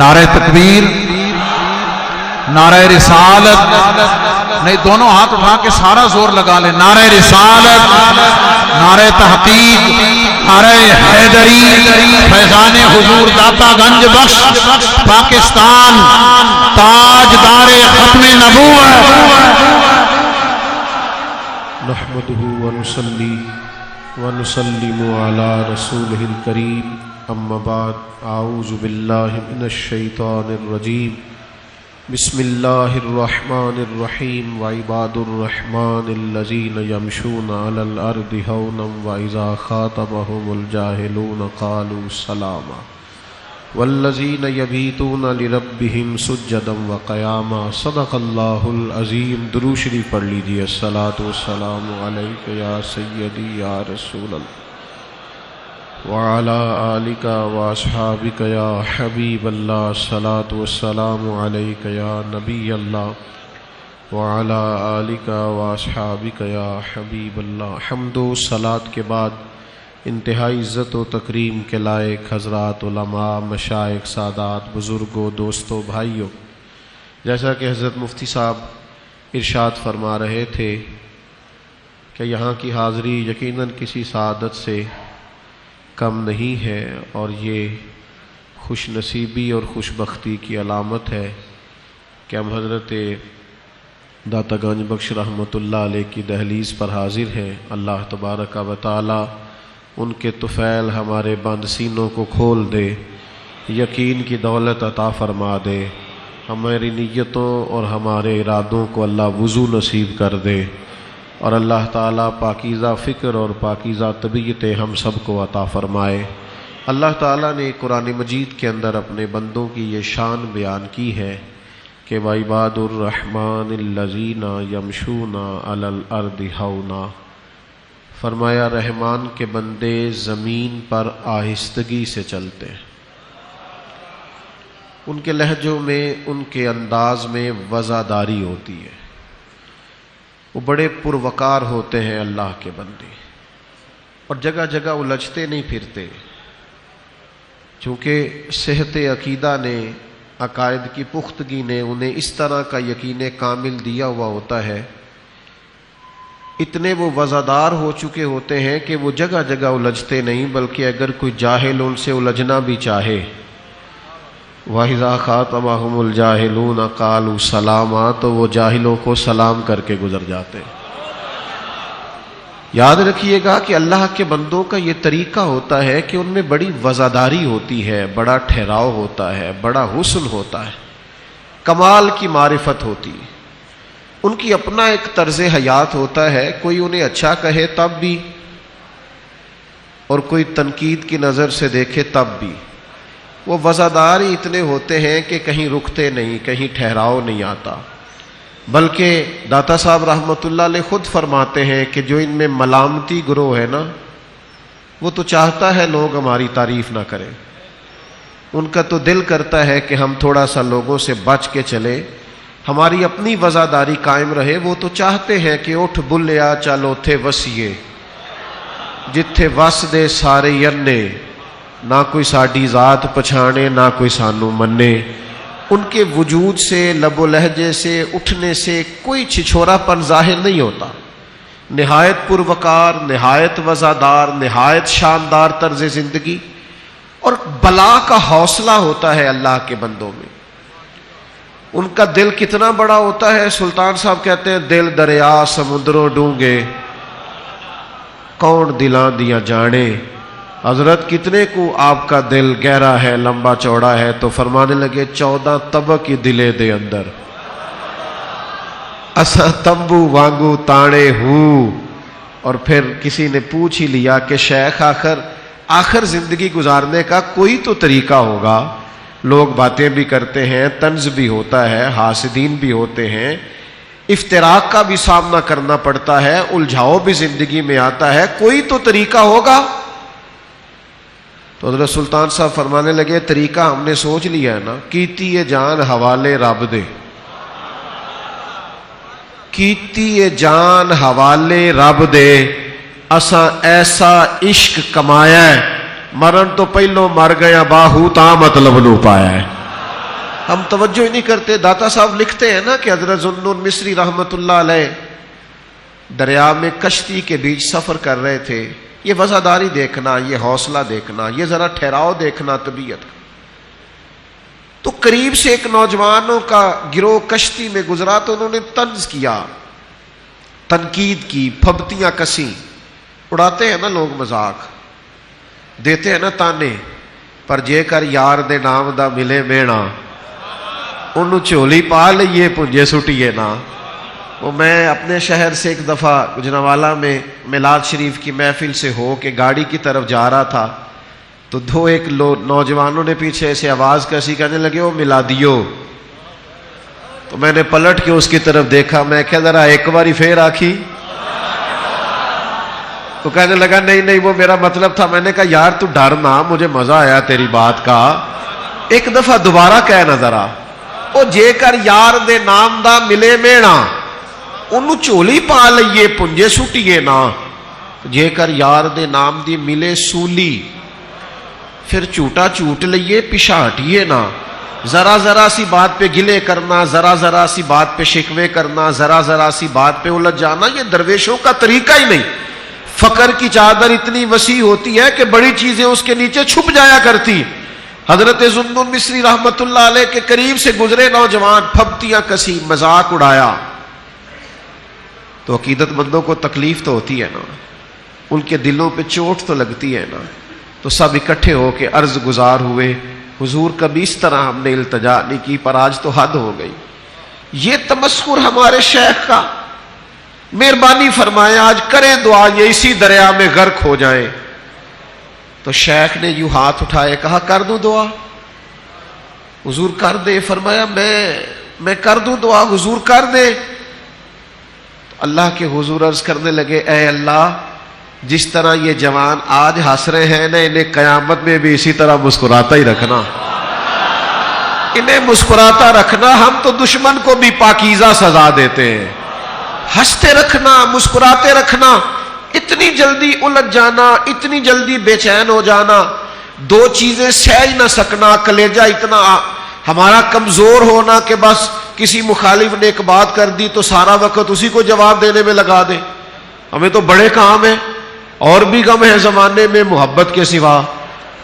نعرہ تکبیر، نعرہ رسالت، نہیں دونوں ہاتھ اٹھا کے سارا زور لگا لے نعرہ رسالت، نعرہ تحقیق، نعرہ حیدری، فیضان حضور داتا گنج بخش، پاکستان تاج دار ختم نبوت۔ نحمده ونصلي ونسلم علی رسوله الكریم اما بعد اعوذ باللہ من الشیطان الرجیم بسم اللہ الرحمن الرحیم وعباد الرحمن الذین یمشون علی الارض ہونا وعزا خاطبهم الجاہلون قالوا سلاما. والذین یبیتون لربهم سجدا وقیاما صدق اللہ العظیم دروشری پڑھ لیجیے الصلاۃ والسلام علیک یا سیدی یا رسول اللہ. وعلى آلك وأصحابك يا حبيب الله، الصلاة والسلام عليك يا نبي الله. وعلى آلك وأصحابك يا حبيب الله. حمد و صلات کے بعد انتہائی عزت و تکریم کے لائق حضرات، علماء، مشائق، سادات بزرگوں دوستوں بھائیوں، جیسا کہ حضرت مفتی صاحب ارشاد فرما رہے تھے کہ یہاں کی حاضری یقیناً کسی سعادت سے کم نہیں ہے اور یہ خوش نصیبی اور خوش بختی کی علامت ہے کہ ہم حضرت داتا گنج بخش رحمۃ اللہ علیہ کی دہلیز پر حاضر ہیں۔ اللہ تبارک و تعالی ان کے طفیل ہمارے بند سینوں کو کھول دے، یقین کی دولت عطا فرما دے۔ ہماری نیتوں اور ہمارے ارادوں کو اللہ وضو نصیب کر دے۔ اور اللہ تعالیٰ پاکیزہ فکر اور پاکیزہ طبیعت ہم سب کو عطا فرمائے۔ اللہ تعالیٰ نے قرآن مجید کے اندر اپنے بندوں کی یہ شان بیان کی ہے کہ وعباد الرحمٰن الزینہ یمشونا الردنا ہونا فرمایا، رحمان کے بندے زمین پر آہستگی سے چلتے۔ ہیں ان کے لہجوں میں، ان کے انداز میں وزاداری ہوتی ہے۔ وہ بڑے پروکار ہوتے ہیں اللہ کے بندے۔ اور جگہ جگہ الجھتے نہیں پھرتے۔ چونکہ صحت عقیدہ نے، عقائد کی پختگی نے، انہیں اس طرح کا یقین کامل دیا ہوا ہوتا ہے۔ اتنے وہ وزادار ہو چکے ہوتے ہیں کہ وہ جگہ جگہ الجھتے نہیں، بلکہ اگر کوئی جاہل ان سے الجھنا بھی چاہے۔ واحدہ خاطمہم الجاہلون قالو سلامہ تو وہ جاہلوں کو سلام کر کے گزر جاتے ہیں۔ یاد رکھیے گا کہ اللہ کے بندوں کا یہ طریقہ ہوتا ہے کہ ان میں بڑی وزاداری ہوتی ہے، بڑا ٹھہراؤ ہوتا ہے، بڑا حسن ہوتا ہے، کمال کی معرفت ہوتی ہے۔ ان کی اپنا ایک طرز حیات ہوتا ہے، کوئی انہیں اچھا کہے تب بھی اور کوئی تنقید کی نظر سے دیکھے تب بھی۔ وہ وزادار ہی اتنے ہوتے ہیں کہ کہیں رکتے نہیں، کہیں ٹھہراؤ نہیں آتا۔ بلکہ داتا صاحب رحمۃ اللہ علیہ خود فرماتے ہیں کہ جو ان میں ملامتی گروہ ہے نا، وہ تو چاہتا ہے لوگ ہماری تعریف نہ کریں۔ ان کا تو دل کرتا ہے کہ ہم تھوڑا سا لوگوں سے بچ کے چلے ہماری اپنی وزاداری قائم رہے، وہ تو چاہتے ہیں کہ اٹھ بلیا چلو تھے وسیے جتھے وس دے سارے ینے۔ نہ کوئی ساڑی ذات پچھانے، نہ کوئی سانو منے۔ ان کے وجود سے، لب و لہجے سے، اٹھنے سے کوئی چھچھورا پن ظاہر نہیں ہوتا۔ نہایت پروکار نہایت وزادار، نہایت شاندار طرز زندگی۔ اور بلا کا حوصلہ ہوتا ہے اللہ کے بندوں میں۔ ان کا دل کتنا بڑا ہوتا ہے، سلطان صاحب کہتے ہیں، دل دریا سمندروں ڈونگے۔ کون دلان دیا جانے۔ حضرت کتنے کو آپ کا دل گہرا ہے، لمبا چوڑا ہے تو فرمانے لگے چودہ طبق کی دلے دے اندر۔ اساں تمبو وانگو تاڑے ہوں اور پھر کسی نے پوچھ ہی لیا کہ شیخ آخر آخر زندگی گزارنے کا کوئی تو طریقہ ہوگا؟ لوگ باتیں بھی کرتے ہیں، طنز بھی ہوتا ہے، حاسدین بھی ہوتے ہیں۔ افتراق کا بھی سامنا کرنا پڑتا ہے، الجھاؤ بھی زندگی میں آتا ہے۔ کوئی تو طریقہ ہوگا؟ تو حضرت سلطان صاحب فرمانے لگے، طریقہ ہم نے سوچ لیا ہے نا، کیتی یہ جان حوالے رب دے۔ کیتی یہ جان حوالے رب دے۔ اساں ایسا عشق کمایا ہے، مرن تو پہلو مر گیا، باہو تا مطلب نو پایا ہے۔ ہم توجہ ہی نہیں کرتے، داتا صاحب لکھتے ہیں نا کہ حضرت ذنون مصری رحمت اللہ علیہ دریا میں کشتی کے بیچ سفر کر رہے تھے۔ یہ وزاداری دیکھنا، یہ حوصلہ دیکھنا، یہ ذرا ٹھہراؤ دیکھنا طبیعت کا۔ تو قریب سے ایک نوجوانوں کا گروہ کشتی میں گزرا تو انہوں نے طنز کیا، تنقید کی، پھبتیاں کسی اڑاتے ہیں نا لوگ مذاق، دیتے ہیں نا تانے، پر جے کر یار دے نام دا ملے مینا، انہوں چولی پا لئیے، پنجے سٹیے نا۔ وہ میں اپنے شہر سے ایک دفعہ گجراوالا میں میلاد شریف کی محفل سے ہو کے گاڑی کی طرف جا رہا تھا، تو دو ایک لو، نوجوانوں نے پیچھے ایسے آواز کیسی کہنے لگے وہ ملادیو تو میں نے پلٹ کے اس کی طرف دیکھا، میں کہ ذرا ایک باری پھر آخی تو کہنے لگا، نہیں نہیں، وہ میرا مطلب تھا۔ میں نے کہا، یار، تو ڈر نہ، مجھے مزہ آیا تیری بات کا۔ ایک دفعہ دوبارہ کہنا ذرا وہ جے کر یار دے نام دا ملے مینا! انہوں چولی پا لئیے پنجے سٹیے نا جے کر یار دے نام دی ملے سولی پھر چوٹا چوٹ لئیے پیشا ہٹیے نا ذرا ذرا سی بات پہ گلے کرنا ذرا ذرا سی بات پہ شکوے کرنا ذرا ذرا سی بات پہ الجھ جانا یہ درویشوں کا طریقہ ہی نہیں فقر کی چادر اتنی وسیع ہوتی ہے کہ بڑی چیزیں اس کے نیچے چھپ جایا کرتی۔ حضرت زندن مصری رحمت اللہ علیہ کے قریب سے گزرے نوجوان پھبتیاں کسی مذاق اڑایا۔ تو عقیدت مندوں کو تکلیف تو ہوتی ہے نا۔ ان کے دلوں پہ چوٹ تو لگتی ہے نا۔ تو سب اکٹھے ہو کے عرض گزار ہوئے۔ حضور کبھی اس طرح ہم نے التجا نہیں کی، پر آج تو حد ہو گئی۔ یہ تمسکر ہمارے شیخ کا۔ مہربانی فرمائے آج کریں دعا، یہ اسی دریا میں غرق ہو جائیں۔ تو شیخ نے یوں ہاتھ اٹھائے، کہا، کر دوں دعا۔ حضور کر دے، فرمایا، میں میں کر دوں دعا، حضور کر دے۔ اللہ کے حضور عرض کرنے لگے، اے اللہ، جس طرح یہ جوان آج ہنس رہے ہیں نا، انہیں قیامت میں بھی اسی طرح مسکراتا ہی رکھنا۔ انہیں مسکراتا رکھنا، ہم تو دشمن کو بھی پاکیزہ سزا دیتے ہیں۔ ہنستے رکھنا، مسکراتے رکھنا، اتنی جلدی الجھ جانا، اتنی جلدی بے چین ہو جانا۔ دو چیزیں سہج نہ سکنا، کلیجہ اتنا ہمارا کمزور ہونا کہ بس کسی مخالف نے ایک بات کر دی تو سارا وقت اسی کو جواب دینے میں لگا دے۔ ہمیں تو بڑے کام ہیں، اور بھی غم ہے زمانے میں محبت کے سوا۔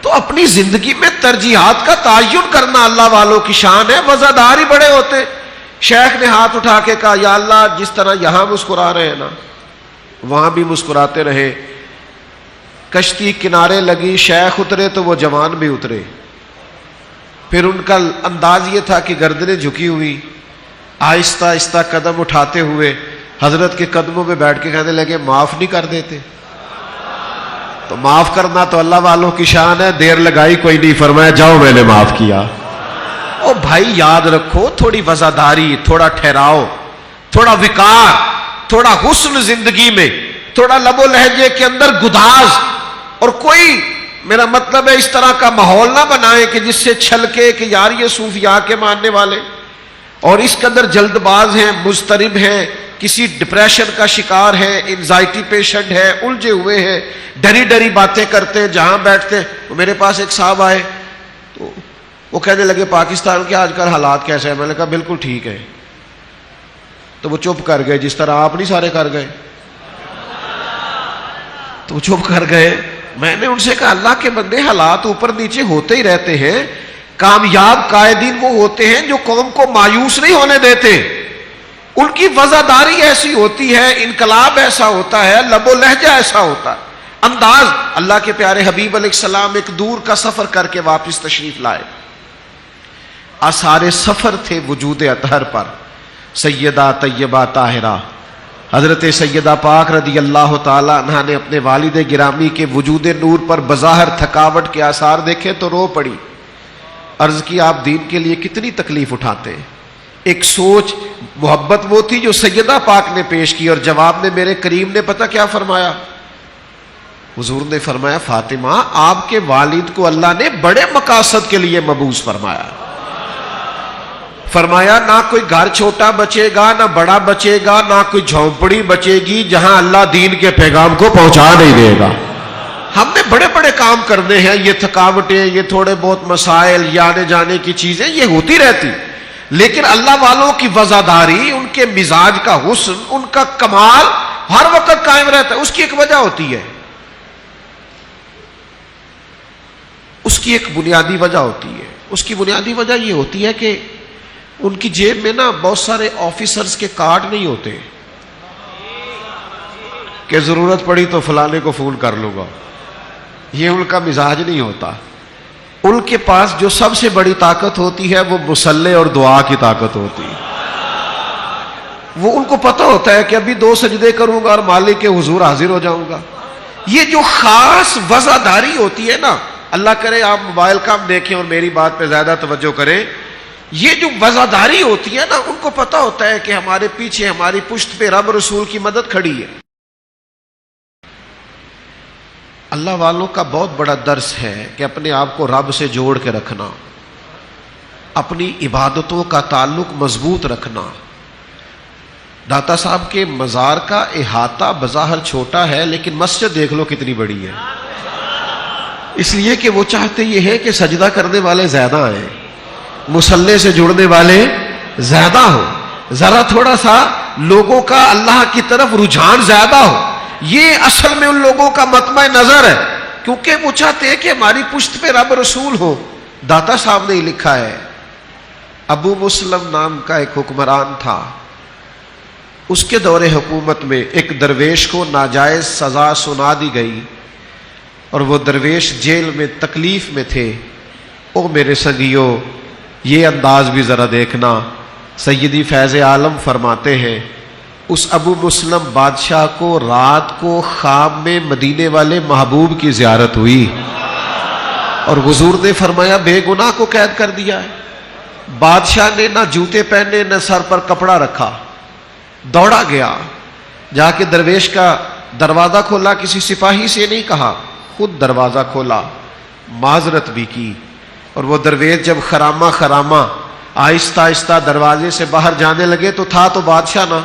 تو اپنی زندگی میں ترجیحات کا تعین کرنا اللہ والوں کی شان ہے، وزادار ہی بڑے ہوتے۔ شیخ نے ہاتھ اٹھا کے کہا، یا اللہ، جس طرح یہاں مسکرا رہے ہیں نا، وہاں بھی مسکراتے رہے۔ کشتی کنارے لگی، شیخ اترے تو وہ جوان بھی اترے۔ پھر ان کا انداز یہ تھا کہ گردنیں جھکی ہوئی، آہستہ آہستہ قدم اٹھاتے ہوئے حضرت کے قدموں میں بیٹھ کے کہنے لگے، معاف نہیں کر دیتے۔ تو معاف کرنا تو اللہ والوں کی شان ہے، دیر لگائی کوئی نہیں، فرمایا، جاؤ میں نے معاف کیا۔ او بھائی، یاد رکھو، تھوڑی وزاداری، تھوڑا ٹھہراؤ، تھوڑا وکار تھوڑا حسن زندگی میں، تھوڑا لب و لہجے کے اندر گداز اور کوئی میرا مطلب ہے اس طرح کا ماحول نہ بنائے کہ جس سے چھلکے کہ یار یہ صوفیاء کے ماننے والے اور اس کے اندر جلد باز ہیں مسترب ہیں، کسی ڈپریشن کا شکار ہے انزائٹی پیشنٹ ہے الجھے ہوئے ہیں، ڈری ڈری باتیں کرتے ہیں، جہاں بیٹھتے ہیں میرے پاس ایک صاحب آئے، تو وہ کہنے لگے، پاکستان کے آج کل حالات کیسے ہیں؟ میں نے کہا، بالکل ٹھیک ہے تو وہ چپ کر گئے، جس طرح آپ نہیں سارے کر گئے۔ تو وہ چپ کر گئے۔ میں نے ان سے کہا، اللہ کے بندے حالات اوپر نیچے ہوتے ہی رہتے ہیں، کامیاب قائدین وہ ہوتے ہیں جو قوم کو مایوس نہیں ہونے دیتے۔ ان کی وزاداری ایسی ہوتی ہے، انقلاب ایسا ہوتا ہے، لب و لہجہ ایسا ہوتا ہے۔ انداز، اللہ کے پیارے حبیب علیہ السلام ایک دور کا سفر کر کے واپس تشریف لائے۔ آثار سفر تھے وجود اطہر پر۔ سیدہ طیبہ طاہرہ۔ حضرت سیدہ پاک رضی اللہ تعالی عنہ نے اپنے والد گرامی کے وجود نور پر بظاہر تھکاوٹ کے آثار دیکھے تو رو پڑی۔ عرض کی آپ دین کے لیے کتنی تکلیف اٹھاتے ہیں۔ ایک سوچ محبت وہ تھی جو سیدہ پاک نے پیش کی اور جواب میں میرے کریم نے پتہ کیا فرمایا۔ حضور نے فرمایا، فاطمہ، آپ کے والد کو اللہ نے بڑے مقاصد کے لیے مبوس فرمایا۔ فرمایا، نہ کوئی گھر چھوٹا بچے گا، نہ بڑا بچے گا، نہ کوئی جھونپڑی بچے گی جہاں اللہ دین کے پیغام کو پہنچا نہیں دے گا۔ ہم نے بڑے بڑے کام کرنے ہیں، یہ تھکاوٹیں، یہ تھوڑے بہت مسائل یہ آنے جانے کی چیزیں، یہ ہوتی رہتی۔ لیکن اللہ والوں کی وزاداری، ان کے مزاج کا حسن، ان کا کمال ہر وقت قائم رہتا ہے۔ اس کی ایک وجہ ہوتی ہے۔ اس کی ایک بنیادی وجہ ہوتی ہے۔ اس کی بنیادی وجہ یہ ہوتی ہے کہ ان کی جیب میں نا بہت سارے آفیسرز کے کارڈ نہیں ہوتے۔ کہ ضرورت پڑی تو فلانے کو فون کر لوں گا۔ یہ ان کا مزاج نہیں ہوتا۔ ان کے پاس جو سب سے بڑی طاقت ہوتی ہے وہ مسلح اور دعا کی طاقت ہوتی۔ ہے وہ ان کو پتہ ہوتا ہے کہ ابھی دو سجدے کروں گا اور مالک کے حضور حاضر ہو جاؤں گا۔ یہ جو خاص وزاداری ہوتی ہے نا، اللہ کرے آپ موبائل کا دیکھیں اور میری بات پہ زیادہ توجہ کریں۔ یہ جو وزاداری ہوتی ہے نا، ان کو پتہ ہوتا ہے کہ ہمارے پیچھے، ہماری پشت پہ رب رسول کی مدد کھڑی ہے۔ اللہ والوں کا بہت بڑا درس ہے کہ اپنے آپ کو رب سے جوڑ کے رکھنا، اپنی عبادتوں کا تعلق مضبوط رکھنا۔ داتا صاحب کے مزار کا احاطہ بظاہر چھوٹا ہے، لیکن مسجد دیکھ لو کتنی بڑی ہے۔ اس لیے کہ وہ چاہتے یہ ہے کہ سجدہ کرنے والے زیادہ ہیں مسلح سے جڑنے والے زیادہ ہو ذرا تھوڑا سا لوگوں کا اللہ کی طرف رجحان زیادہ ہو۔ یہ اصل میں ان لوگوں کا متمع نظر ہے۔ کیونکہ وہ چاہتے ہیں کہ ہماری پشت پہ رب رسول ہو۔ داتا صاحب نے ہی لکھا ہے، ابو مسلم نام کا ایک حکمران تھا۔ اس کے دور حکومت میں ایک درویش کو ناجائز سزا سنا دی گئی۔ اور وہ درویش جیل میں تکلیف میں تھے۔ او میرے سنگیو یہ انداز بھی ذرا دیکھنا۔ سیدی فیض عالم فرماتے ہیں، اس ابو مسلم بادشاہ کو رات کو خواب میں مدینے والے محبوب کی زیارت ہوئی۔ اور حضور نے فرمایا، بے گناہ کو قید کر دیا ہے۔ بادشاہ نے نہ جوتے پہنے، نہ سر پر کپڑا رکھا۔ دوڑا گیا۔ جا کے درویش کا دروازہ کھولا، کسی سپاہی سے نہیں کہا، خود دروازہ کھولا۔ معذرت بھی کی۔ اور وہ درویش جب خرامہ خرامہ آہستہ آہستہ دروازے سے باہر جانے لگے تو تھا تو بادشاہ نا۔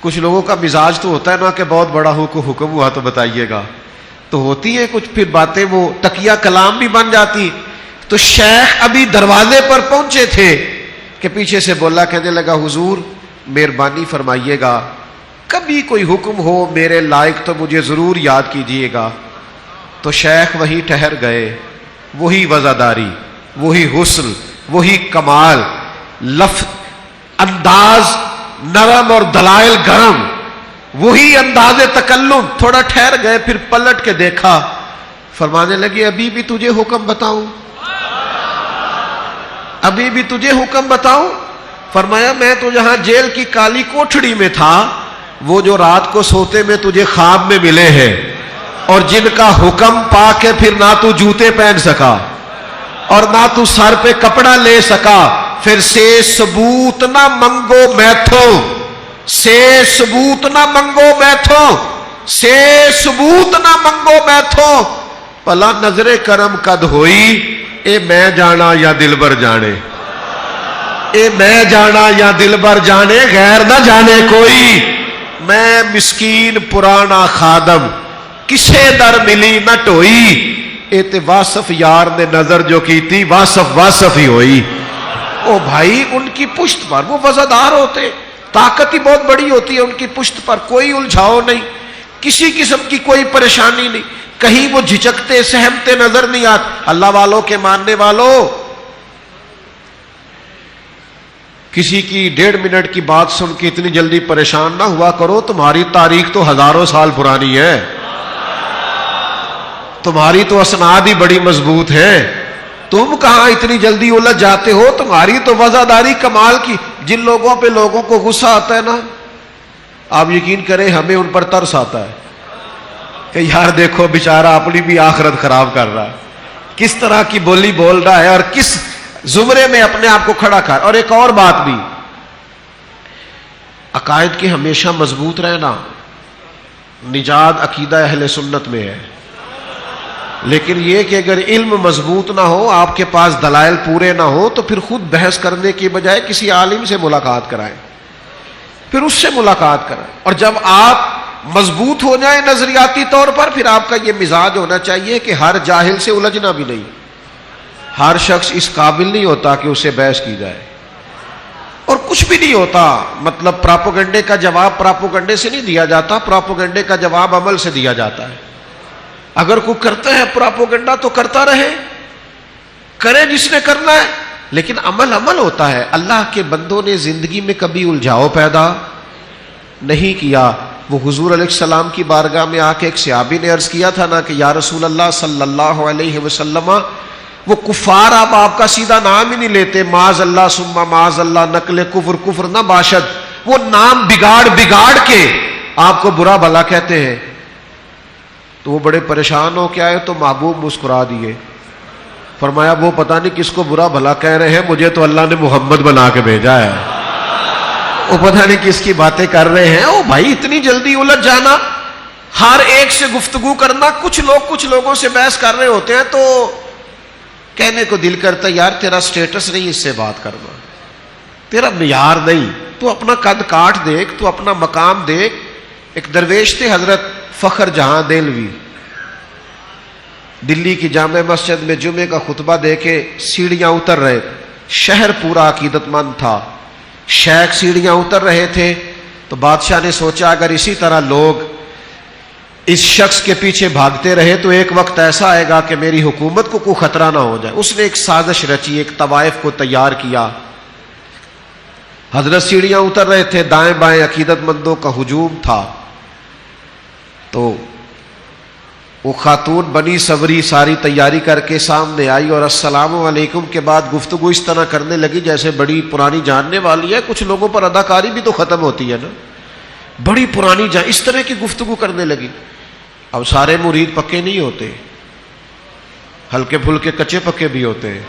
کچھ لوگوں کا مزاج تو ہوتا ہے نا کہ بہت بڑا ہو کو حکم ہوا تو بتائیے گا۔ تو ہوتی ہے کچھ پھر باتیں، وہ تکیہ کلام بھی بن جاتی۔ تو شیخ ابھی دروازے پر پہنچے تھے کہ پیچھے سے بولا، کہنے لگا، حضور، مہربانی فرمائیے گا۔ کبھی کوئی حکم ہو میرے لائق تو مجھے ضرور یاد کیجیے گا۔ تو شیخ وہی ٹھہر گئے۔ وہی وزاداری، وہی حسن، وہی کمال، لفظ، انداز، نرم اور دلائل گرم، وہی انداز تکلم، تھوڑا ٹھہر گئے پھر پلٹ کے دیکھا۔ فرمانے لگے، ابھی بھی تجھے حکم بتاؤں؟ ابھی بھی تجھے حکم بتاؤں؟ فرمایا، میں تو جہاں جیل کی کالی کوٹھڑی میں تھا، وہ جو رات کو سوتے میں تجھے خواب میں ملے ہیں۔ اور جن کا حکم پا کے پھر نہ تو جوتے پہن سکا اور نہ تو سر پہ کپڑا لے سکا، پھر سے ثبوت نہ منگو میتھو سے ثبوت نہ منگو میتھو سے ثبوت نہ منگو میتھو پلا نظر کرم کد ہوئی؟ اے میں جانا یا دل بر جانے؟ اے میں جانا یا دل بر جانے؟ غیر نہ جانے کوئی۔ میں مسکین پرانا خادم۔ کسے در ملی نہ ٹوئی۔ اے تے واسف یار نے نظر جو کی تھی واسف واسف ہی ہوئی۔ او بھائی، ان کی پشت پر وہ وزادار ہوتے۔ طاقت ہی بہت بڑی ہوتی ہے ان کی پشت پر، کوئی الجھاؤ نہیں۔ کسی قسم کی کوئی پریشانی نہیں۔ کہیں وہ جھجکتے، سہمتے نظر نہیں آتے۔ اللہ والوں کے ماننے والوں۔ کسی کی ڈیڑھ منٹ کی بات سن کے اتنی جلدی پریشان نہ ہوا کرو، تمہاری تاریخ تو ہزاروں سال پرانی ہے۔ تمہاری تو اسناد ہی بڑی مضبوط ہے تم کہاں اتنی جلدی الجھ جاتے ہو؟ تمہاری تو وزاداری کمال کی، جن لوگوں پہ لوگوں کو غصہ آتا ہے نا۔ آپ یقین کریں، ہمیں ان پر ترس آتا ہے۔ کہ یار دیکھو، بیچارہ اپنی بھی آخرت خراب کر رہا ہے۔ کس طرح کی بولی بول رہا ہے اور کس زمرے میں اپنے آپ کو کھڑا کر۔ اور ایک اور بات بھی۔ عقائد کے ہمیشہ مضبوط رہنا نجات عقیدہ اہل سنت میں ہے۔ لیکن یہ کہ اگر علم مضبوط نہ ہو، آپ کے پاس دلائل پورے نہ ہو، تو پھر خود بحث کرنے کی بجائے کسی عالم سے ملاقات کرائیں۔ پھر اس سے ملاقات کرائیں۔ اور جب آپ مضبوط ہو جائے نظریاتی طور پر، پھر آپ کا یہ مزاج ہونا چاہیے کہ ہر جاہل سے الجھنا بھی نہیں۔ ہر شخص اس قابل نہیں ہوتا کہ اسے بحث کی جائے۔ اور کچھ بھی نہیں ہوتا۔ مطلب پراپوگنڈے کا جواب پراپوگنڈے سے نہیں دیا جاتا، پراپوگنڈے کا جواب عمل سے دیا جاتا ہے۔ اگر کوئی کرتا ہے پراپوگنڈا تو کرتا رہے، کرے جس نے کرنا ہے، لیکن عمل عمل ہوتا ہے۔ اللہ کے بندوں نے زندگی میں کبھی الجھاؤ پیدا نہیں کیا۔ وہ حضور علیہ السلام کی بارگاہ میں آ کے ایک سیابی نے عرض کیا تھا نا کہ یا رسول اللہ صلی اللہ علیہ وسلم، وہ کفار آپ آپ کا سیدھا نام ہی نہیں لیتے۔ معاذ اللہ سما معاذ اللہ، نقل کفر کفر نہ باشد۔ وہ نام بگاڑ بگاڑ کے آپ کو برا بھلا کہتے ہیں۔ تو وہ بڑے پریشان ہو کے آئے تو محبوب مسکرا دیے۔ فرمایا، وہ پتہ نہیں کس کو برا بھلا کہہ رہے ہیں، مجھے تو اللہ نے محمد بنا کے بھیجا ہے۔ وہ پتہ نہیں کس کی باتیں کر رہے ہیں۔ او بھائی، اتنی جلدی الجھ جانا، ہر ایک سے گفتگو کرنا، کچھ لوگ کچھ لوگوں سے بحث کر رہے ہوتے ہیں تو کہنے کو دل کرتا یار، تیرا سٹیٹس نہیں، اس سے بات کرنا۔ تیرا معیار نہیں، تو اپنا قد کاٹ دیکھ، تو اپنا مقام دیکھ۔ ایک درویش تھے، حضرت فخر جہاں دلوی دلی کی جامع مسجد میں جمعے کا خطبہ دے کے سیڑھیاں اتر رہے۔ شہر پورا عقیدت مند تھا۔ شیخ سیڑھیاں اتر رہے تھے۔ تو بادشاہ نے سوچا، اگر اسی طرح لوگ اس شخص کے پیچھے بھاگتے رہے، تو ایک وقت ایسا آئے گا کہ میری حکومت کو کوئی خطرہ نہ ہو جائے۔ اس نے ایک سازش رچی، ایک طوائف کو تیار کیا۔ حضرت سیڑھیاں اتر رہے تھے۔ دائیں بائیں عقیدت مندوں کا ہجوم تھا۔ تو وہ خاتون بنی صبری ساری تیاری کر کے سامنے آئی اور السلام علیکم کے بعد گفتگو اس طرح کرنے لگی جیسے بڑی پرانی جاننے والی ہے۔ کچھ لوگوں پر اداکاری بھی تو ختم ہوتی ہے نا۔ بڑی پرانی جان اس طرح کی گفتگو کرنے لگی۔ اب سارے مرید پکے نہیں ہوتے۔ ہلکے پھلکے کچے پکے بھی ہوتے۔ ہیں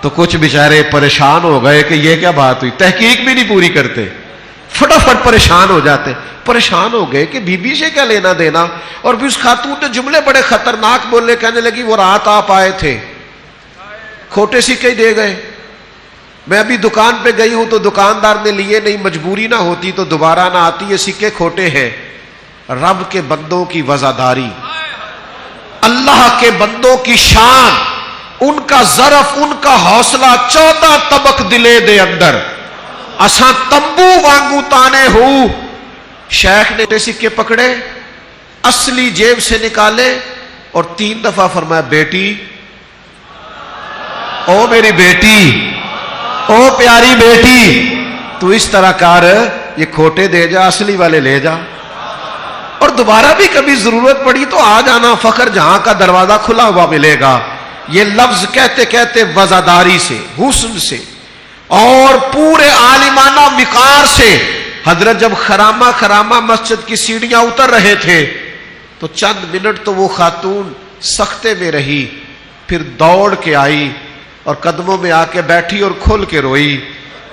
تو کچھ بیچارے پریشان ہو گئے کہ یہ کیا بات ہوئی؟ تحقیق بھی نہیں پوری کرتے۔ فٹافٹ پریشان ہو جاتے پریشان ہو گئے کہ بی بی سے کیا لینا دینا اور بھی اس خاتون نے جملے بڑے خطرناک بولنے کہنے لگی وہ رات آپ آئے تھے کھوٹے سکے ہی دے گئے میں ابھی دکان پہ گئی ہوں تو دکاندار نے لیے نہیں مجبوری نہ ہوتی تو دوبارہ نہ آتی یہ سکے کھوٹے ہیں رب کے بندوں کی وزاداری اللہ کے بندوں کی شان ان کا ظرف ان کا حوصلہ چودہ طبق دلے دے اندر اساں تمبو وانگو تانے ہو۔ شیخ نے سکے پکڑے، اصلی جیب سے نکالے اور تین دفعہ فرمایا، بیٹی۔ او میری بیٹی، او پیاری بیٹی، تو اس طرح کر، یہ کھوٹے دے جا، اصلی والے لے جا۔ اور دوبارہ بھی کبھی ضرورت پڑی تو آ جانا، فخر جہاں کا دروازہ کھلا ہوا ملے گا۔ یہ لفظ کہتے کہتے وزاداری سے، حسن سے۔ اور پورے عالمانہ وقار سے حضرت جب خرامہ خرامہ مسجد کی سیڑھیاں اتر رہے تھے، تو چند منٹ تو وہ خاتون سختے میں رہی، پھر دوڑ کے آئی اور قدموں میں آ کے بیٹھی اور کھل کے روئی۔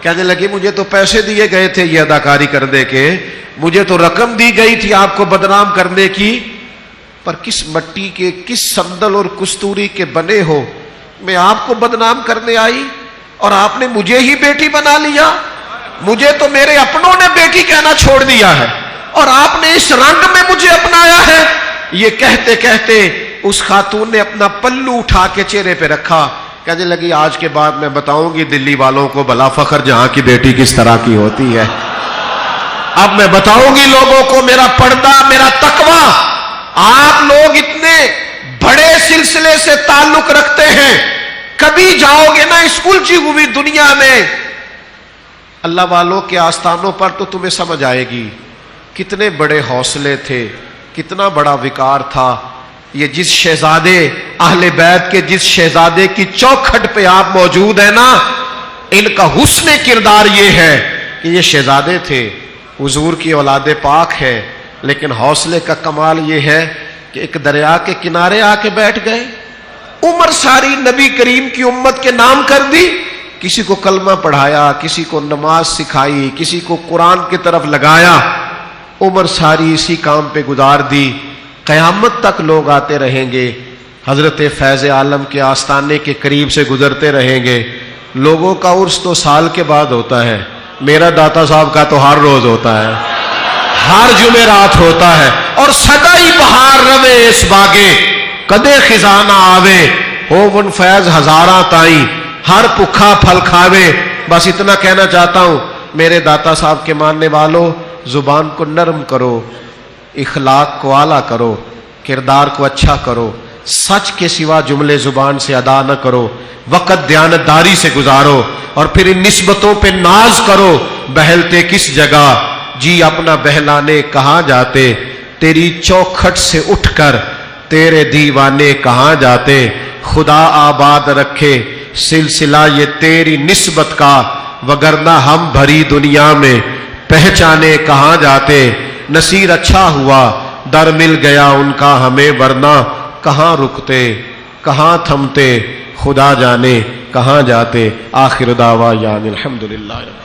کہنے لگی، مجھے تو پیسے دیے گئے تھے یہ اداکاری کرنے کے، مجھے تو رقم دی گئی تھی آپ کو بدنام کرنے کی، پر کس مٹی کے، کس سندل اور کستوری کے بنے ہو؟ میں آپ کو بدنام کرنے آئی۔ اور آپ نے مجھے ہی بیٹی بنا لیا۔ مجھے تو میرے اپنوں نے بیٹی کہنا چھوڑ دیا ہے۔ اور آپ نے اس رنگ میں مجھے اپنایا ہے۔ یہ کہتے کہتے اس خاتون نے اپنا پلو اٹھا کے چہرے پہ رکھا۔ کہنے لگی، آج کے بعد میں بتاؤں گی دلی والوں کو بلا فخر جہاں کی بیٹی کس طرح کی ہوتی ہے۔ اب میں بتاؤں گی لوگوں کو میرا پردہ، میرا تقوی۔ آپ لوگ اتنے بڑے سلسلے سے تعلق رکھتے ہیں۔ کبھی جاؤ گے نا اسکول چی ہوئی دنیا میں، اللہ والوں کے آستانوں پر تو تمہیں سمجھ آئے گی۔ کتنے بڑے حوصلے تھے، کتنا بڑا وکار تھا۔ یہ جس شہزادے اہل بیت کے، جس شہزادے کی چوکھٹ پہ آپ موجود ہیں نا، ان کا حسن کردار یہ ہے کہ یہ شہزادے تھے۔ حضور کی اولاد پاک ہے، لیکن حوصلے کا کمال یہ ہے کہ ایک دریا کے کنارے آ کے بیٹھ گئے۔ عمر ساری نبی کریم کی امت کے نام کر دی، کسی کو کلمہ پڑھایا، کسی کو نماز سکھائی، کسی کو قرآن کی طرف لگایا، عمر ساری اسی کام پہ گزار دی۔ قیامت تک لوگ آتے رہیں گے، حضرت فیض عالم کے آستانے کے قریب سے گزرتے رہیں گے۔ لوگوں کا عرس تو سال کے بعد ہوتا ہے، میرا داتا صاحب کا تو ہر روز ہوتا ہے۔ ہر جمعرات ہوتا ہے اور سدا ہی بہار روے اس باغے۔ کدے خزانہ آوے ہو ون فیض ہزاراں تائیں ہر پکھا پھل کھاوے۔ بس اتنا کہنا چاہتا ہوں، میرے داتا صاحب کے ماننے والوں زبان کو نرم کرو، اخلاق کو اعلیٰ کرو، کردار کو اچھا کرو۔ سچ کے سوا جملے زبان سے ادا نہ کرو۔ وقت دیانتداری سے گزارو اور پھر ان نسبتوں پہ ناز کرو۔ بہلتے کس جگہ؟ جی اپنا بہلانے کہاں جاتے؟ تیری چوکھٹ سے اٹھ کر تیرے دیوانے کہاں جاتے؟ خدا آباد رکھے، سلسلہ یہ تیری نسبت کا، وگرنہ ہم بھری دنیا میں پہچانے کہاں جاتے؟ نصیر اچھا ہوا، در مل گیا ان کا ہمیں، ورنہ کہاں رکتے؟ کہاں تھمتے؟ خدا جانے کہاں جاتے؟ آخر دعوا یعنی الحمدللہ رب